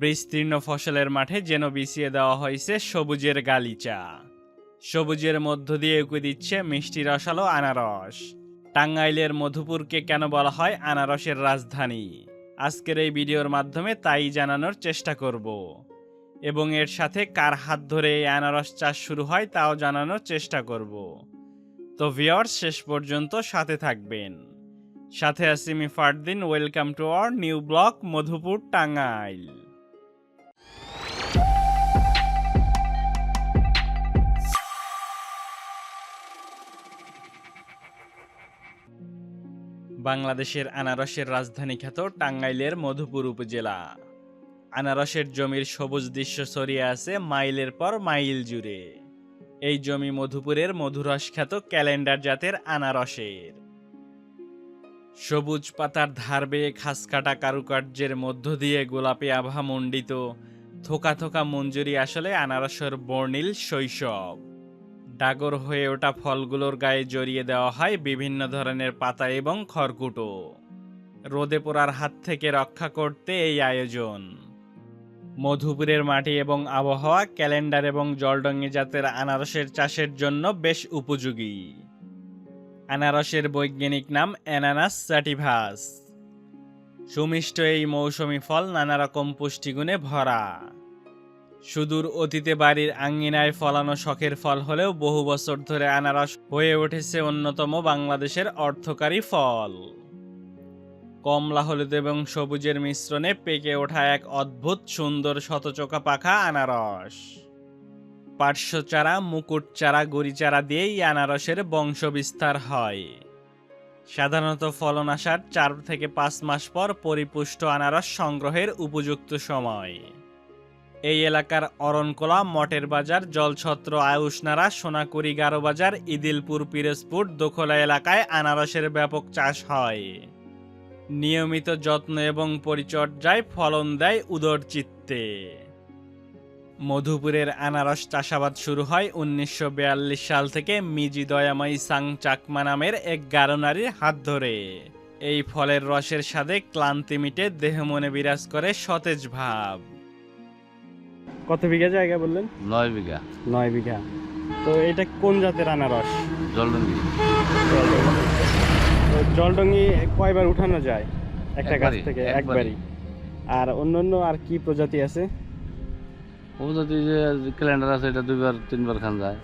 বিস্তীর্ণ ফসলের মাঠে যেন বিছিয়ে দেওয়া হয়েছে সবুজের গালিচা। সবুজের মধ্য দিয়ে উঁকে দিচ্ছে মিষ্টি রসালো আনারস। টাঙ্গাইলের মধুপুরকে কেন বলা হয় আনারসের রাজধানী? আজকের এই ভিডিওর মাধ্যমে তাই জানানোর চেষ্টা করব। এবং এর সাথে কার হাত ধরে এই আনারস চাষ শুরু হয় তাও জানানোর চেষ্টা করব। তো ভিওর্স শেষ পর্যন্ত সাথে থাকবেন। সাথে আছি আমি Fardin, welcome to our new vlog Madhupur, Tangail. বাংলাদেশের আনারসের রাজধানী খ্যাত টাঙ্গাইলের মধুপুর উপজেলা। আনারসের জমির সবুজ দৃশ্য ছড়িয়ে আছে মাইলের পর মাইল জুড়ে। এই জমি মধুপুরের মধুরস খ্যাত ক্যালেন্ডার জাতের আনারসের। সবুজ পাতার ধার বেয়ে খাস কাটা কারুকার্যের মধ্য দিয়ে গোলাপি আভা মণ্ডিত, থোকা থোকা মঞ্জুরি আসলে আনারসের বর্ণিল শৈশব। ডাগর হয়ে ওঠা ফলগুলোর গায়ে জড়িয়ে দেওয়া হয় বিভিন্ন ধরনের পাতা এবং খড়কুটো। রোদে পোড়ার হাত থেকে রক্ষা করতে এই আয়োজন। মধুপুরের মাটি এবং আবহাওয়া, ক্যালেন্ডার এবং জলডঙ্গি জাতের আনারসের চাষের জন্য বেশ উপযোগী। আনারসের বৈজ্ঞানিক নাম অ্যানানাস স্যাটিভাস। সুমিষ্ট এই মৌসুমি ফল নানা রকম পুষ্টিগুণে ভরা। সুদূর অতীতে বাড়ির আঙ্গিনায় ফলানো শখের ফল হলেও বহু বছর ধরে আনারস হয়ে উঠেছে অন্যতম বাংলাদেশের অর্থকারী ফল। কমলা, হলুদ এবং সবুজের মিশ্রণে পেকে ওঠা এক অদ্ভুত সুন্দর শতচোকা পাখা আনারস। পার্শ্ব চারা মুকুট চারা গড়ি চারা দিয়েই আনারসের বংশবিস্তার হয়। সাধারণত ফলন আসার চার থেকে পাঁচ মাস পর পরিপুষ্ট আনারস সংগ্রহের উপযুক্ত সময়। এই এলাকার অরণকোলা মটের বাজার, জলছত্র, আয়ুষনারা, সোনাকুড়ি গারো বাজার, ইদিলপুর, পিরোজপুর দোখলা এলাকায় আনারসের ব্যাপক চাষ হয়। নিয়মিত যত্ন এবং পরিচর্যায় ফলন দেয় উদর চিত্তে। মধুপুরের আনারস চাষাবাদ শুরু হয় উনিশশো বিয়াল্লিশ সাল থেকে মিজি দয়াময়ী সাং চাকমা নামের এক গারো নারীর হাত ধরে। এই ফলের রসের স্বাদে ক্লান্তি মিটে দেহ মনে বিরাজ করে সতেজ ভাব। কত বিঘা জায়গা বললেন? নয় বিঘা। নয় বিঘা। তো এটা কোন জাতের আনারস? জলডঙ্গি। তো জলডঙ্গি কয়বার উঠানো যায়? একটা গাছ থেকে একবারই। আর অন্যান্য আর কি প্রজাতি আছে? যদি যে ক্যালেন্ডার আছে এটা দুইবার তিনবার খান যায়।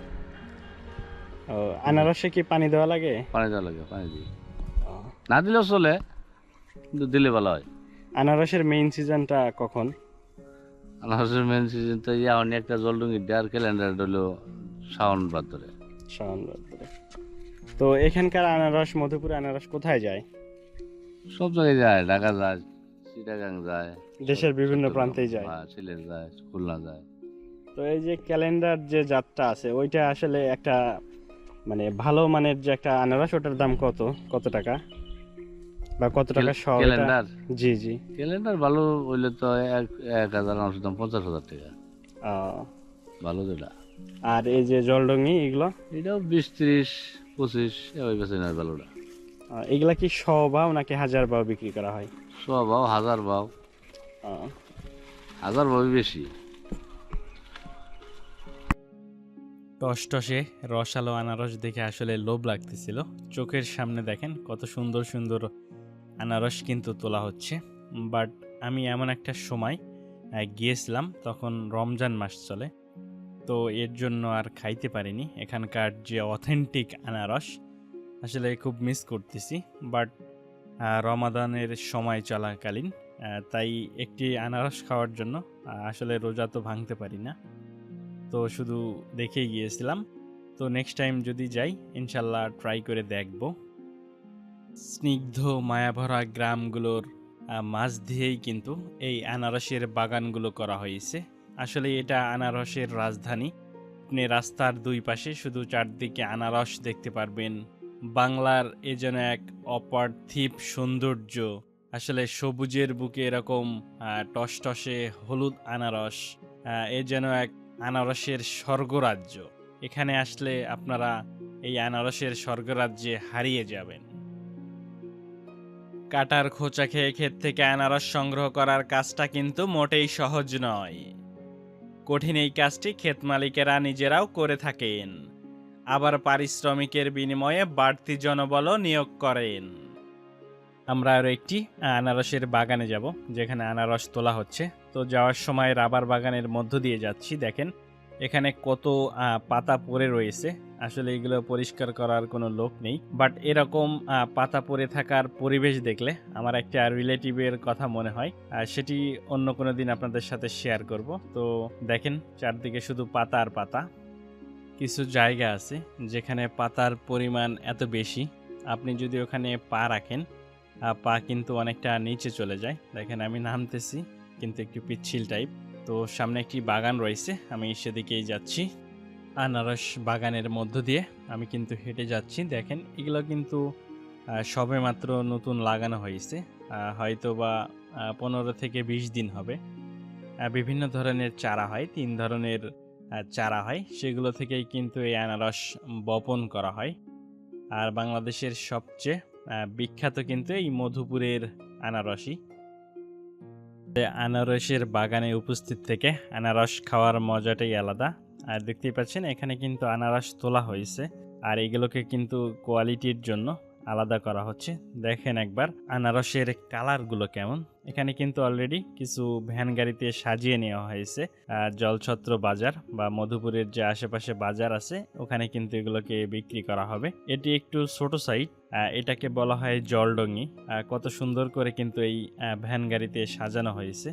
ও, আনারসে কি পানি দেওয়া লাগে? পানি দেওয়া লাগে পানি দিই না দিলেও চলে দিলে ভালো হয়। আনারসের মেইন সিজনটা কখন? আনারসের মেন সিজন তো ইয়া অনেক একটা জলডঙ্গি দেওয়ার ক্যালেন্ডার হলো শ্রাবণ ভাদ্রে শ্রাবণ ভাদ্রে। তো এখানকার আনারস মধুপুর আনারস কোথায় যায়? সব জায়গায় যায় ঢাকা যায় চিটাগাং যায় দেশের বিভিন্ন প্রান্তেই যায়। সিলেট যায় খুলনা যায়। তো এই যে ক্যালেন্ডার যে জাতটা আছে ওইটা আসলে একটা মানে ভালো মানের যে একটা আনারস ওটার দাম কত? কত টাকা? বা কত টাকা এটা- ক্যালেন্ডার জি জি। ক্যালেন্ডার ভালো হইলে তো এক এক হাজার দাম পঞ্চাশ হাজার টাকা। ভালো যেটা। আর এই যে জলডঙ্গি এগুলো? এটাও বিশ ত্রিশ পঁচিশ এভাবে বেছে নেয় ভালোটা এগুলা কি শ ভাও নাকি হাজার ভাও বিক্রি করা হয়? শো ভাও হাজার আহ, হাজার ভাবই বেশি। টসটসে রসালো আনারস দেখে আসলে লোভ লাগতেছিল। চোখের সামনে দেখেন কত সুন্দর সুন্দর আনারস কিন্তু তোলা হচ্ছে। বাট আমি এমন একটা সময় গিয়েছিলাম তখন রমজান মাস চলে। তো এর জন্য আর খাইতে পারিনি। এখানকার যে অথেন্টিক আনারস, আসলে খুব মিস করতেছি। বাট রমাদানের সময় চলাকালীন তাই একটি আনারস খাওয়ার জন্য আসলে রোজা তো ভাঙতে পারি না। তো শুধু দেখেই গিয়েছিলাম। তো নেক্সট টাইম যদি যাই, ইনশাল্লাহ ট্রাই করে দেখব। স্নিগ্ধ মায়াভরা গ্রামগুলোর মাঝ দিয়েই কিন্তু এই আনারসের বাগানগুলো করা হয়েছে। আসলে এটা আনারসের রাজধানী। আপনি রাস্তার দুই পাশে শুধু চারদিকে আনারস দেখতে পারবেন। বাংলার এ যেন এক অপার্থিব সৌন্দর্য। আসলে সবুজের বুকে এরকম টসটসে হলুদ আনারস এ যেন এক আনারসের স্বর্গরাজ্য। এখানে আসলে আপনারা এই আনারসের স্বর্গরাজ্যে হারিয়ে যাবেন। কাটার খোঁচা খেয়ে ক্ষেত থেকে আনারস সংগ্রহ করার কাজটা কিন্তু মোটেই সহজ নয়। কঠিন এই কাজটি ক্ষেত মালিকেরা নিজেরাও করে থাকেন। আবার পারিশ্রমিকের বিনিময়ে বাড়তি জনবলও নিয়োগ করেন। আমরা আরও একটি আনারসের বাগানে যাব, যেখানে আনারস তোলা হচ্ছে। তো যাওয়ার সময় রাবার বাগানের মধ্য দিয়ে যাচ্ছি, দেখেন। এখানে কত পাতা পড়ে রয়েছে। আসলে এগুলো পরিষ্কার করার কোনো লোক নেই। বাট এরকম পাতা পড়ে থাকার পরিবেশ দেখলে আমার একটা রিলেটিভের কথা মনে হয়। আর সেটি অন্য কোনো দিন আপনাদের সাথে শেয়ার করব। তো দেখেন, চারদিকে শুধু পাতা আর পাতা। কিছু জায়গা আছে যেখানে পাতার পরিমাণ এত বেশি। আপনি যদি ওখানে পা রাখেন পা কিন্তু অনেকটা নিচে চলে যায়। দেখেন, আমি নামতেছি, কিন্তু একটু পিচ্ছিল টাইপ তো সামনে একটি বাগান রয়েছে, আমি সেদিকেই যাচ্ছি। আনারস বাগানের মধ্য দিয়ে আমি কিন্তু হেঁটে যাচ্ছি। দেখেন, এগুলো কিন্তু সবে মাত্র নতুন লাগানো হয়েছে। হয়তো বা পনেরো থেকে বিশ দিন হবে। বিভিন্ন ধরনের চারা হয়, তিন ধরনের চারা হয়। সেগুলো থেকেই কিন্তু এই আনারস বপন করা হয়। আর বাংলাদেশের সবচেয়ে বিখ্যাত কিন্তু এই মধুপুরের আনারসই। আনারসের বাগানে উপস্থিত থেকে আনারস খাওয়ার মজাটাই আলাদা। আর দেখতেই পাচ্ছেন, এখানে কিন্তু আনারস তোলা হয়েছে। আর এগুলোকে কিন্তু কোয়ালিটির জন্য আলাদা করা হচ্ছে। দেখেন একবার আনারসের কালারগুলো কেমন। এখানে কিন্তু অলরেডি কিছু ভ্যান গাড়িতে সাজিয়ে নেওয়া হয়েছে। জলছত্র বাজার বা মধুপুরের যে আশেপাশে বাজার আছে, ওখানে কিন্তু এগুলোকে বিক্রি করা হবে। এটি একটু ছোট সাইট এটাকে বলা হয় জলডঙ্গি। কত সুন্দর করে কিন্তু এই ভ্যান গাড়িতে সাজানো হয়েছে।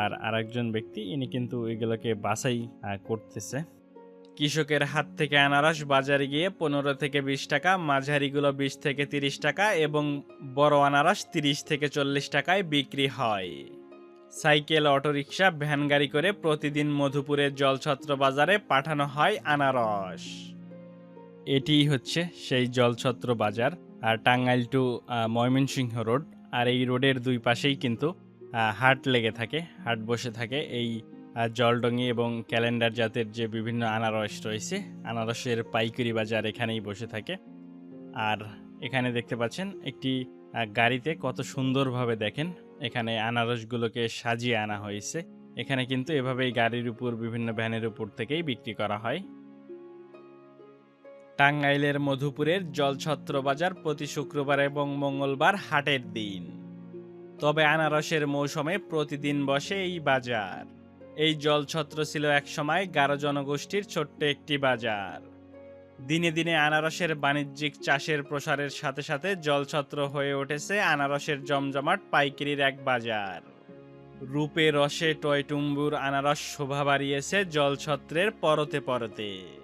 আর আরেকজন ব্যক্তি, ইনি কিন্তু এগুলোকে বাছাই করতেছে। কৃষকের হাত থেকে আনারস বাজারে গিয়ে পনেরো থেকে বিশ টাকা, মাঝারিগুলো বিশ থেকে তিরিশ টাকা এবং বড় আনারস তিরিশ থেকে চল্লিশ টাকায় বিক্রি হয়। সাইকেল, অটোরিকশা, ভ্যান গাড়ি করে প্রতিদিন মধুপুরের জলছত্র বাজারে পাঠানো হয় আনারস। এটি হচ্ছে সেই জলছত্র বাজার, আর টাঙ্গাইল টু ময়মনসিংহ রোড। আর এই রোডের দুই পাশেই কিন্তু হাট লেগে থাকে, হাট বসে থাকে। এই জলডঙ্গি এবং ক্যালেন্ডার জাতের যে বিভিন্ন আনারস রয়েছে, আনারসের পাইকারি বাজার এখানেই বসে থাকে। আর এখানে দেখতে পাচ্ছেন, একটি গাড়িতে কত সুন্দরভাবে দেখেন, এখানে আনারসগুলোকে সাজিয়ে আনা হয়েছে। এখানে কিন্তু এভাবেই গাড়ির উপর, বিভিন্ন ভ্যানের উপর থেকেই বিক্রি করা হয়। টাঙ্গাইলের মধুপুরের জলছত্র বাজার প্রতি শুক্রবার এবং মঙ্গলবার হাটের দিন। তবে আনারসের মৌসুমে প্রতিদিন বসে এই বাজার। এই জলছত্র ছিল একসময় গারো জনগোষ্ঠীর ছোট্ট একটি বাজার। দিনে দিনে আনারসের বাণিজ্যিক চাষের প্রসারের সাথে সাথে জলছত্র হয়ে উঠেছে আনারসের জমজমাট পাইকারির এক বাজার। রূপে রসে টয়টুম্বুর আনারস শোভা বাড়িয়েছে জলছত্রের পরতে পরতে।